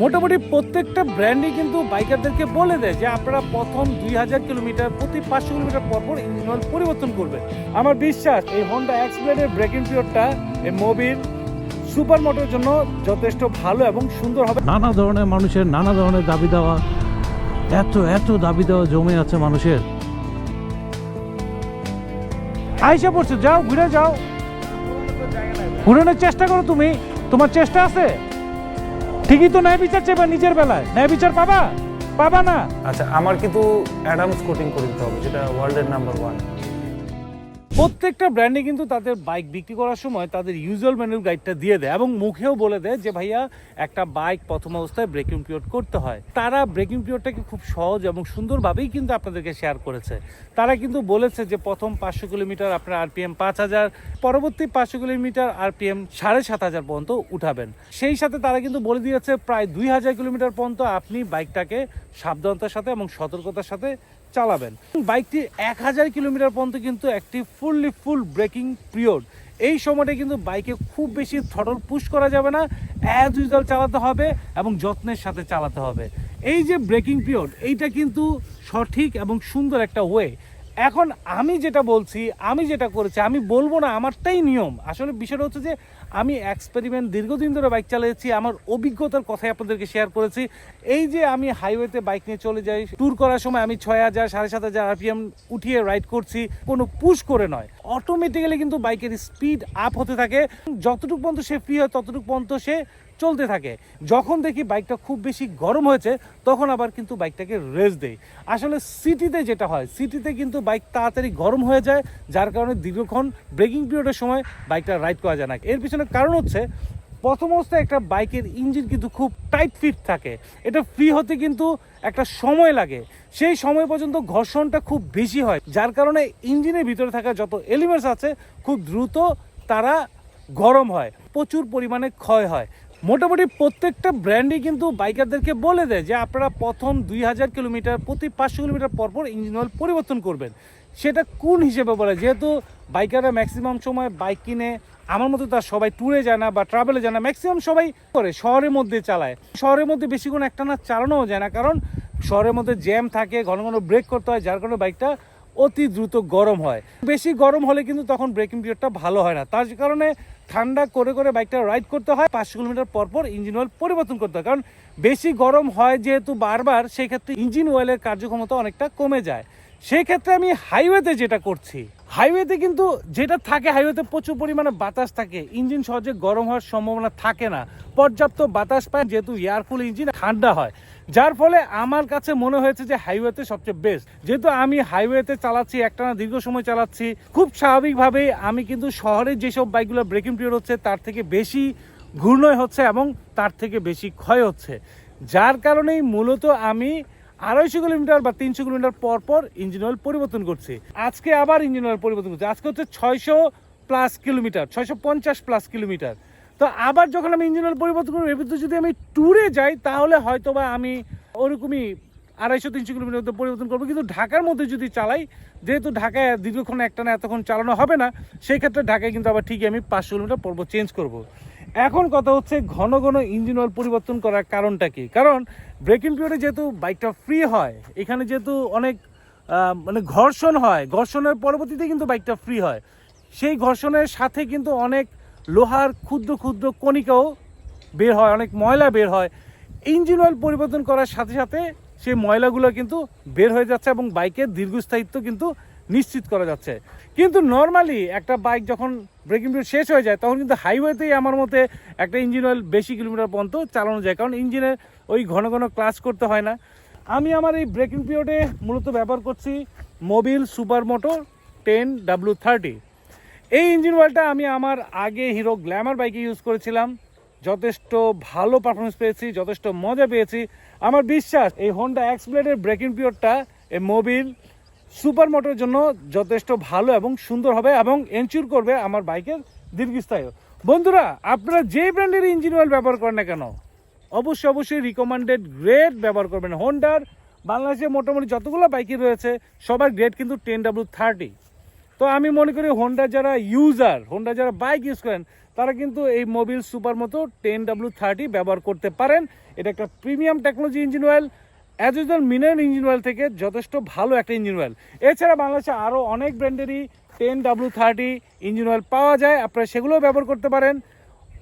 মোটামুটি প্রত্যেকটা ব্র্যান্ডই কিন্তু বাইকারদেরকে বলে দেয় যে আপনারা প্রথম দুই হাজার কিলোমিটার প্রতি পাঁচশো কিলোমিটার পরপর পর ইঞ্জিন অয়েল পরিবর্তন করবেন। আমার বিশ্বাস এই হন্ডা এক্সপ্লেনের ব্রেকিং পিরিয়ডটা এই মোবিল সুপার মোটরের জন্য যথেষ্ট ভালো এবং সুন্দর হবে। নানা ধরনের মানুষের নানা ধরনের দাবি দেওয়া এত এত দাবি দেওয়া জমে আছে মানুষের। আইসা পড়ছে যাও ঘুরে যাও। ঘুরানোর চেষ্টা করো তুমি। তোমার চেষ্টা আছে? ঠিকই তো ন্যায় বিচার চাইবা নিজের বেলায়। ন্যায় বিচার পাবা? পাবা না। আচ্ছা আমার কিন্তু অ্যাডামস কোটিং করে দিতে হবে, যেটা ওয়ার্ল্ডের নাম্বার ওয়ান প্রত্যেকটা ব্র্যান্ডে কিন্তু তাদের বাইক বিক্রি করার সময় তাদের ইউজুয়াল ম্যানুয়াল গাইডটা দিয়ে দেয় এবং মুখেও বলে দেয় যে, ভাইয়া, একটা বাইক প্রথম অবস্থায় ব্রেকিং পিরিয়ড করতে হয়। তারা ব্রেকিং পিরিয়ডটাকে খুব সহজ এবং সুন্দরভাবেই কিন্তু আপনাদেরকে শেয়ার করেছে। তারা কিন্তু বলেছে যে, প্রথম পাঁচশো কিলোমিটার আপনার আরপিএম পাঁচ হাজার, পরবর্তী পাঁচশো কিলোমিটার আরপিএম সাড়ে সাত হাজার পর্যন্ত উঠাবেন। সেই সাথে তারা কিন্তু বলে দিয়েছে, প্রায় দুই হাজার কিলোমিটার পর্যন্ত আপনি বাইকটাকে সাবধানতার সাথে এবং সতর্কতার সাথে চালাবেন। বাইকটি এক হাজার কিলোমিটার পর্যন্ত কিন্তু একটি ফুললি ফুল ব্রেকিং পিরিয়ড এই সময়টা কিন্তু বাইকে খুব বেশি থটল পুশ করা যাবে না অ্যাজ ইউজাল চালাতে হবে এবং যত্নের সাথে চালাতে হবে। এই যে ব্রেকিং পিরিয়ড এইটা কিন্তু সঠিক এবং সুন্দর একটা ওয়ে এখন আমি যেটা বলছি, আমি যেটা করেছি, আমি বলব না, আমারটাই নিয়ম। আসলে বিষয়টা হচ্ছে যে, আমি এক্সপেরিমেন্ট দীর্ঘদিন ধরে বাইক চালিয়েছি, আমার অভিজ্ঞতার কথাই আপনাদেরকে শেয়ার করেছি। এই যে আমি হাইওয়েতে বাইক নিয়ে চলে যাই ট্যুর করার সময় আমি ছয় হাজার, সাড়ে সাত হাজার আরপিএম উঠিয়ে রাইড করছি, কোনো পুশ করে নয়। অটোমেটিক্যালি কিন্তু বাইকের স্পিড আপ হতে থাকে। যতটুকু পর্যন্ত সে ফ্রি হয়, ততটুকু পর্যন্ত সে চলতে থাকে। যখন দেখি বাইকটা খুব বেশি গরম হয়েছে, তখন আবার কিন্তু বাইকটাকে রেস দেই। আসলে সিটিতে যেটা হয়, সিটিতে কিন্তু বাইক তাড়াতাড়ি গরম হয়ে যায়, যার কারণে দীর্ঘক্ষণ ব্রেকিং পিরিয়ডের সময় বাইকটা রাইড করা যায় না। এর পিছনে কারণ হচ্ছে, প্রথম অবস্থায় একটা বাইকের ইঞ্জিন কিন্তু খুব টাইট ফিট থাকে। এটা ফ্রি হতে কিন্তু একটা সময় লাগে। সেই সময় পর্যন্ত ঘর্ষণটা খুব বেশি হয়, যার কারণে ইঞ্জিনের ভিতরে থাকা যত এলিমেন্টস আছে, খুব দ্রুত তারা গরম হয়, প্রচুর পরিমাণে ক্ষয় হয়। মোটামুটি প্রত্যেকটা ব্র্যান্ডই কিন্তু বাইকারদেরকে বলে দেয় যে আপনারা প্রথম দুই হাজার কিলোমিটার প্রতি পাঁচশো কিলোমিটার পর পর ইঞ্জিন অয়েল পরিবর্তন করবেন। সেটা কোন হিসেবে বলে? যেহেতু বাইকাররা ম্যাক্সিমাম সময় বাইক কিনে, আমার মতো তার সবাই ট্যুরে যায় না বা ট্রাভেলে যায় না ম্যাক্সিমাম সবাই করে, শহরের মধ্যে চালায়। শহরের মধ্যে বেশিক্ষণ একটা না চালানোও যায় না, কারণ শহরের মধ্যে জ্যাম থাকে, ঘন ঘন ব্রেক করতে হয়, যার কারণে বাইকটা অতি দ্রুত গরম হয়। বেশি গরম হলে কিন্তু তখন ব্রেকিং পিরিয়ডটা ভালো হয় না। তার কারণে ঠান্ডা করে করে বাইকটা রাইড করতে হয়। পাঁচশো কিলোমিটার পর পর ইঞ্জিন অয়েল পরিবর্তন করতে হয়। কারণ বেশি গরম হয় যেহেতু বারবার সেই ক্ষেত্রে ইঞ্জিন অয়েলের কার্যক্ষমতা অনেকটা কমে যায়। সেই ক্ষেত্রে আমি হাইওয়েতে যেটা করছি হাইওয়েতে কিন্তু যেটা থাকে হাইওয়েতে প্রচুর পরিমাণে বাতাস থাকে। ইঞ্জিন সহজে গরম হওয়ার সম্ভাবনা থাকে না। পর্যাপ্ত বাতাস পায়, যেহেতু এয়ারফুল ইঞ্জিন ঠান্ডা হয়। যার ফলে আমার কাছে মনে হয়েছে যে হাইওয়েতে সবচেয়ে বেস্ট যেহেতু আমি হাইওয়েতে চালাচ্ছি, একটানা দীর্ঘ সময় চালাচ্ছি, খুব স্বাভাবিকভাবেই আমি কিন্তু শহরে যেসব বাইকগুলো ব্রেকিং পিরিয়ড হচ্ছে, তার থেকে বেশি ঘূর্ণয় হচ্ছে এবং তার থেকে বেশি ক্ষয় হচ্ছে। যার কারণেই মূলত আমি আড়াইশো কিলোমিটার বা তিনশো কিলোমিটার পর পর ইঞ্জিন অয়েল পরিবর্তন করছি। আজকে আবার ইঞ্জিন অয়েল পরিবর্তন করছি। আজকে হচ্ছে ছয়শো প্লাস কিলোমিটার, ছয়শো পঞ্চাশ প্লাস কিলোমিটার। তো আবার যখন আমি ইঞ্জিন অয়েল পরিবর্তন করব ভিতরে যদি আমি ট্যুরে যাই, তাহলে হয়তো বা আমি ওরকমই আড়াইশো, তিনশো কিলোমিটার মধ্যে পরিবর্তন করব। কিন্তু ঢাকার মধ্যে যদি চালাই, যেহেতু ঢাকায় দীর্ঘক্ষণ একটা না এতক্ষণ চালানো হবে না, সেই ক্ষেত্রে ঢাকায় কিন্তু আবার ঠিকই আমি পাঁচশো কিলোমিটার পর্ব চেঞ্জ করব। এখন কথা হচ্ছে ঘন ঘন ইঞ্জিন অয়েল পরিবর্তন করার কারণটা কি? কারণ ব্রেকিং পিরিয়ডে যেহেতু বাইকটা ফ্রি হয়, এখানে যেহেতু অনেক মানে ঘর্ষণ হয়, ঘর্ষণের পরবর্তীতে কিন্তু বাইকটা ফ্রি হয়। সেই ঘর্ষণের সাথে কিন্তু অনেক লোহার ক্ষুদ্র ক্ষুদ্র কণিকাও বের হয়, অনেক ময়লা বের হয়। ইঞ্জিন অয়েল পরিবর্তন করার সাথে সাথে সেই ময়লাগুলো কিন্তু বের হয়ে যাচ্ছে এবং বাইকের দীর্ঘস্থায়িত্ব কিন্তু নিশ্চিত করা যাচ্ছে। কিন্তু নর্মালি একটা বাইক যখন ব্রেকিং পিরিয়ড শেষ হয়ে যায়, তখন কিন্তু হাইওয়েতেই আমার মতে একটা ইঞ্জিন অয়েল বেশি কিলোমিটার পর্যন্ত চালানো যায়। কারণ ইঞ্জিনের ওই ঘন ঘন ক্লাস করতে হয় না। আমি আমার এই ব্রেকিং পিরিয়ডে মূলত ব্যবহার করছি Mobil super motor ten W thirty এই ইঞ্জিন অয়েলটা আমি আমার আগে হিরো গ্ল্যামার বাইকে ইউজ করেছিলাম। যথেষ্ট ভালো পারফরমেন্স পেয়েছি, যথেষ্ট মজা পেয়েছি। আমার বিশ্বাস, এই হোন্ডা এক্স ব্লেডের ব্রেকিং পিরিয়ডটা এই মোবিল সুপার মোটরের জন্য যথেষ্ট ভালো এবং সুন্দর হবে এবং এনশিওর করবে আমার বাইকের দীর্ঘস্থায়ী। বন্ধুরা, আপনারা যে ব্র্যান্ডের ইঞ্জিন অয়েল ব্যবহার করেন না কেন, অবশ্যই অবশ্যই রিকমেন্ডেড গ্রেড ব্যবহার করবেন। হোন্ডার বাংলাদেশে মোটামুটি যতগুলো বাইকই রয়েছে, সবার গ্রেড কিন্তু টেন ডাব্লু থার্টি তো আমি মনে করি হোন্ডা যারা ইউজার হোন্ডা যারা বাইক ইউজ করেন, তারা কিন্তু এই মোবিল সুপার মতো টেন ডাব্লু থার্টি ব্যবহার করতে পারেন। এটা একটা premium technology engine oil as user mineral engine oil থেকে যথেষ্ট ভালো একটা ইঞ্জিন অয়েল এছাড়া বাংলাদেশে আরও অনেক ব্র্যান্ডেরই ten W thirty engine oil পাওয়া যায়, আপনারা সেগুলোও ব্যবহার করতে পারেন।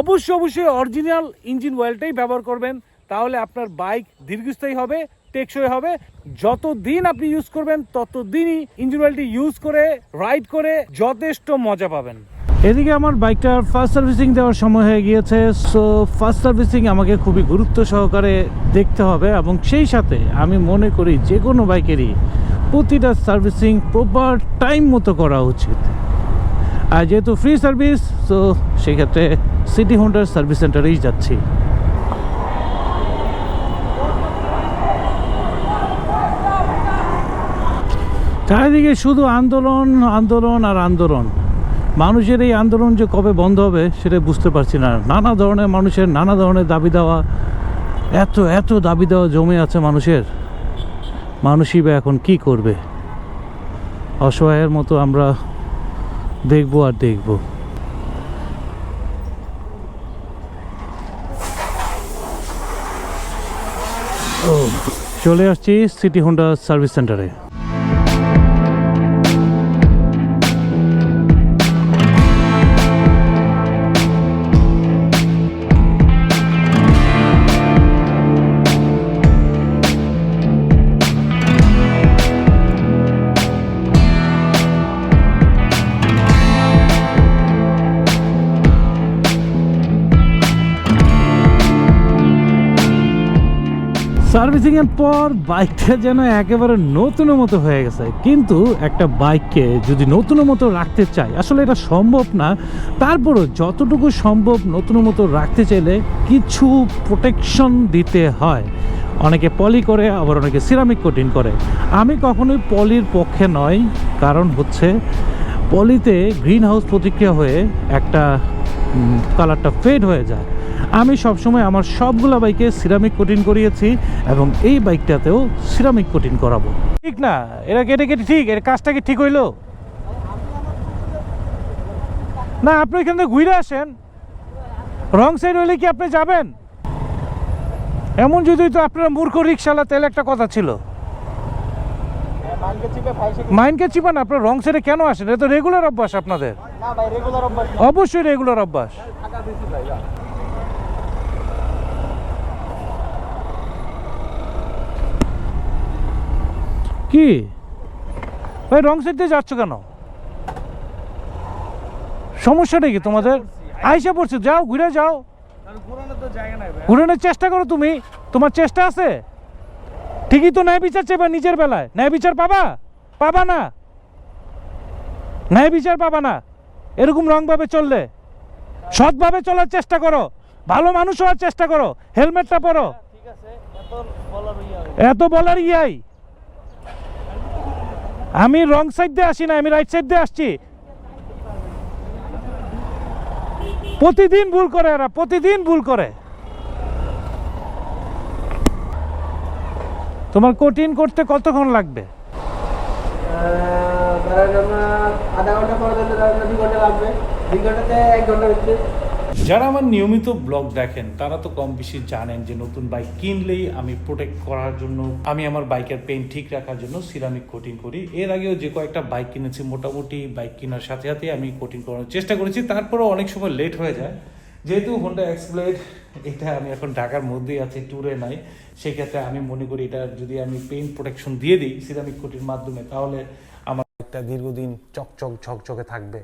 অবশ্যই অবশ্যই অরিজিনাল ইঞ্জিন অয়েলটাই ব্যবহার করবেন, তাহলে আপনার বাইক দীর্ঘস্থায়ী হবে। টেকসই হবে। যত দিন আপনি ইউজ করবেন তত দিনই ইঞ্জিন অয়েলটি ইউজ করে রাইড করে যথেষ্ট মজা পাবেন। এদিকে আমার বাইকটার ফার্স্ট সার্ভিসিং দেওয়ার সময় হয়ে গিয়েছে সো ফার্স্ট সার্ভিসিং আমাকে খুবই গুরুত্ব সহকারে দেখতে হবে এবং সেই সাথে আমি মনে করি যে কোনো বাইকেরই প্রতিটা সার্ভিসিং প্রপার টাইম মতো করা উচিত। আর যেহেতু ফ্রি সার্ভিস তো সেক্ষেত্রে সিটি হোন্ডার সার্ভিস সেন্টারেই যাচ্ছি। চারিদিকে শুধু আন্দোলন আন্দোলন আর আন্দোলন। মানুষের এই আন্দোলন যে কবে বন্ধ হবে সেটা বুঝতে পারছি না। নানা ধরনের মানুষের নানা ধরনের দাবি দেওয়া, এত এত দাবি দেওয়া জমে আছে মানুষের। মানুষই বা এখন কি করবে? অসহায়ের মতো আমরা দেখব আর দেখব। চলে আসছি সিটি হোন্ডা সার্ভিস সেন্টারে। সার্ভিসিং এর পর বাইকটা যেন একেবারে নতুনের মতো হয়ে গেছে। কিন্তু একটা বাইককে যদি নতুনের মতো রাখতে চাই আসলে এটা সম্ভব না। তারপরও যতটুকু সম্ভব নতুনের মতো রাখতে চাইলে কিছু প্রোটেকশন দিতে হয়। অনেকে পলি করে, আবার অনেকে সিরামিক কোটিং করে। আমি কখনোই পলির পক্ষে নয় কারণ হচ্ছে পলিতে গ্রিন হাউস প্রতিক্রিয়া হয়ে একটা কালারটা ফেড হয়ে যায়। আমি সবসময় আমার সবগুলা বাইকে সিরামিক কোটিং করিয়েছি এবং এই বাইকটাতেও সিরামিক কোটিং করাবো। ঠিক না? এটা কেটে কেটে ঠিক এর কাজটা কি ঠিক হইল? না আপনি এখান থেকে ঘুরে আসেন। রং সাইড হইলে কি আপনি যাবেন? এমন যদি তো আপনার মূর্খ রিক্সালা তেল একটা কথা ছিল। মাইন্ডকে চিপান আপনার রং সাইডে কেন আসেন? এটা তো রেগুলার অভ্যাস আপনাদের। অবশ্যই রেগুলার অভ্যাস। কি? ভাই রং সাইড দিয়ে যাচ্ছ কেন? সমস্যাটা কি তোমাদের? আইসা পড়ছে যাও ঘুরে যাও। ঘুরানোর চেষ্টা করো তুমি তোমার চেষ্টা আছে? ঠিকই তো ন্যায় বিচার চেপা নিজের বেলায়। ন্যায় বিচার পাবা? পাবা না। ন্যায় বিচার পাবা না। এরকম রংভাবে চললে সৎভাবে চলার চেষ্টা করো। ভালো মানুষ হওয়ার চেষ্টা করো। হেলমেটটা পরো। এত বলার ইয়াই আমি রং সাইড দিয়ে আসি না, আমি রাইট সাইড দিয়ে আসছি। প্রতিদিন ভুল করে এরা, প্রতিদিন ভুল করে। তোমার কঠিন করতে কতক্ষণ লাগবে? আধা ঘণ্টা পরে দিলে ধরেন দুই ঘণ্টা লাগবে। দুই ঘন্টাতে এক ঘণ্টা হচ্ছে। যারা আমার নিয়মিত ব্লগ দেখেন, তারা তো কম বেশি জানেন যে নতুন বাইক কিনলেই আমি প্রোটেক্ট করার জন্য, আমি আমার বাইকের পেইন্ট ঠিক রাখার জন্য সিরামিক কোটিং করি। এর আগেও যে কয়েকটা বাইক কিনেছি, মোটামুটি বাইক কেনার সাথে সাথে আমি কোটিং করানোর চেষ্টা করেছি। তারপরেও অনেক সময় লেট হয়ে যায়। যেহেতু হোন্ডা এক্সপ্লেড এটা আমি এখন ঢাকার মধ্যেই আছি ট্যুরে নাই। সেক্ষেত্রে আমি মনে করি এটা যদি আমি পেইন্ট প্রোটেকশন দিয়ে দিই সিরামিক কোটির মাধ্যমে, তাহলে আমার একটা দীর্ঘদিন চকচক ঝকঝকে থাকবে।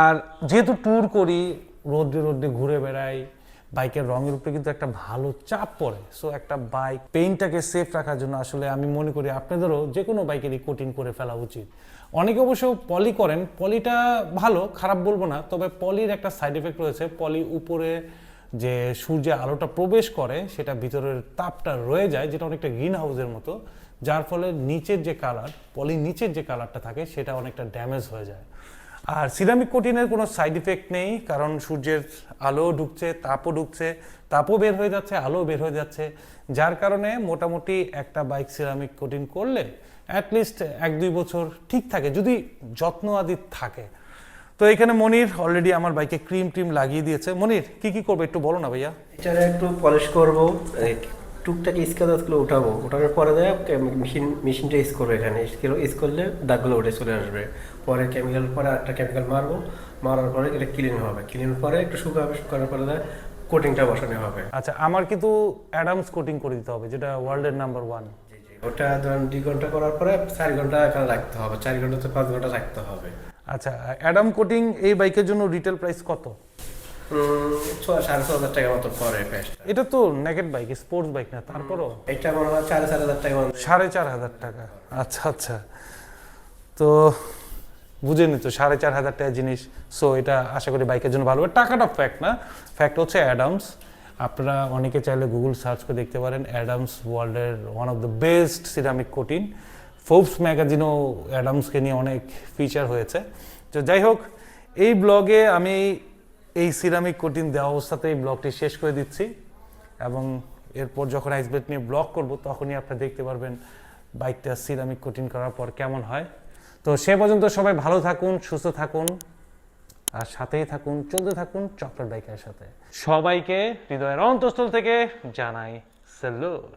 আর যেহেতু ট্যুর করি রোদ্রে রোদ্রে ঘুরে বেড়াই। বাইকের রঙের উপরে কিন্তু একটা ভালো চাপ পড়ে। সো একটা বাইক পেইন্টটাকে সেফ রাখার জন্য আসলে আমি মনে করি আপনাদেরও যে কোনো বাইকেরই কোটিং করে ফেলা উচিত। অনেকে অবশ্য পলি করেন। পলিটা ভালো, খারাপ বলব না। তবে পলির একটা সাইড এফেক্ট রয়েছে। পলি উপরে যে সূর্যের আলোটা প্রবেশ করে, সেটা ভিতরের তাপটা রয়ে যায়, যেটা অনেকটা গ্রিন হাউসের মতো। যার ফলে নিচের যে কালার পলি নিচের যে কালারটা থাকে, সেটা অনেকটা ড্যামেজ হয়ে যায়। আর সিরামিক কোটিনের কোনো সাইড ইফেক্ট নেই, কারণ সূর্যের আলো ঢুকছে, তাপও ঢুকছে, তাপও বের হয়ে যাচ্ছে আলো বের হয়ে যাচ্ছে। যার কারণে মোটামুটি একটা বাইক সিরামিক কোটিন করলে অ্যাটলিস্ট এক দুই বছর ঠিক থাকে, যদি যত্ন আদি থাকে। তো এখানে মনির অলরেডি আমার বাইকে ক্রিম টিম লাগিয়ে দিয়েছে। মনির, কি কি করবে একটু বলো না ভাইয়া? এটারে একটু পলিশ করব টুকটাক স্কেচগুলো উঠাবো। ওঠানোর পরে দেয় মেশিন মেশিনটা ইউজ করব এখানে। ইউজ করলে দাগগুলো উঠে চলে আসবে। পরে কেমিক্যাল পরে একটা কেমিক্যাল মারবো মারার পরে এটা ক্লিন হবে। ক্লিন পরে একটু শুকাবে শুকানোর পরে কোটিংটা বসানো হবে। আচ্ছা আমার কিন্তু অ্যাডামস কোটিং করে দিতে হবে যেটা ওয়ার্ল্ডের নাম্বার ওয়ান ওটা ধরেন দুই ঘণ্টা করার পরে চার ঘণ্টা এখানে রাখতে হবে চার ঘণ্টা তো পাঁচ ঘণ্টা রাখতে হবে। আচ্ছা অ্যাডাম কোটিং এই বাইকের জন্য রিটেল প্রাইস কত? উম, ছয় সাড়ে ছ হাজার টাকা মতো পরে পেস্টটা এটা তো নেকেট বাইক স্পোর্টস বাইক না তারপরও? এটা মনে হয় সাড়ে চার হাজার টাকা মতো। সাড়ে চার হাজার টাকা। আচ্ছা আচ্ছা। তো বুঝে নিত, সাড়ে চার হাজার টাকা জিনিস। সো এটা আশা করি বাইকের জন্য ভালো। টাকাটা ফ্যাক্ট না। ফ্যাক্ট হচ্ছে অ্যাডামস আপনারা অনেকে চাইলে গুগল সার্চ করে দেখতে পারেন। অ্যাডামস ওয়ার্ল্ডের one of the best ceramic coating Forbes ম্যাগাজিনও অ্যাডামসকে নিয়ে অনেক ফিচার হয়েছে। তো যাই হোক, এই ব্লগে আমি এই সিরামিক কোটিন দেওয়া অবস্থাতে এই ব্লগটি শেষ করে দিচ্ছি। এবং এরপর যখন আইসবেট নিয়ে ব্লগ করব, তখনই আপনারা দেখতে পারবেন বাইকটা সিরামিক কোটিং করার পর কেমন হয়। তো সে পর্যন্ত সবাই ভালো থাকুন, সুস্থ থাকুন, আর সাথেই থাকুন, চলতে থাকুন চকলেট বাইকের সাথে। সবাইকে হৃদয়ের অন্তঃস্থল থেকে জানাই স্যালুট।